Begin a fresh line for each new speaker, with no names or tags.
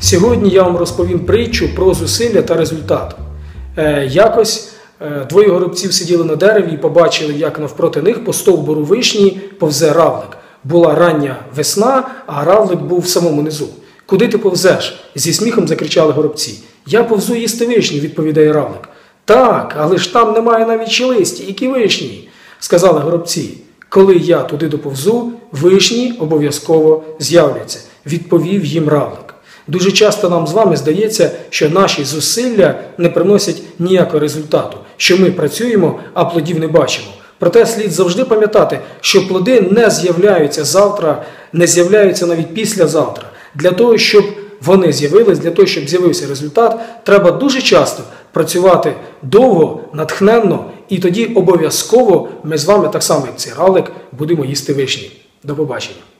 Сьогодні я вам розповім притчу про зусилля та результат. Е, якось е, двоє горобців сиділи на дереві і побачили, як навпроти них по стовбуру вишні повзе равлик. Була рання весна, а равлик був в самому низу. Куди ти повзеш? зі сміхом закричали горобці. Я повзу їсти вишні, відповідає равлик. Так, але ж там немає навіть листі, які вишні, сказали горобці. Коли я туди доповзу, вишні обов'язково з'являться, відповів їм равлик. Дуже часто нам з вами здається, що наші зусилля не приносять ніякого результату, що ми працюємо, а плодів не бачимо. Проте слід завжди пам'ятати, що плоди не з'являються завтра, не з'являються навіть післязавтра. Для того, щоб вони з'явились, для того, щоб з'явився результат, треба дуже часто працювати довго, натхненно, і тоді обов'язково ми з вами, так само як цей ралик, будемо їсти вишні. До побачення.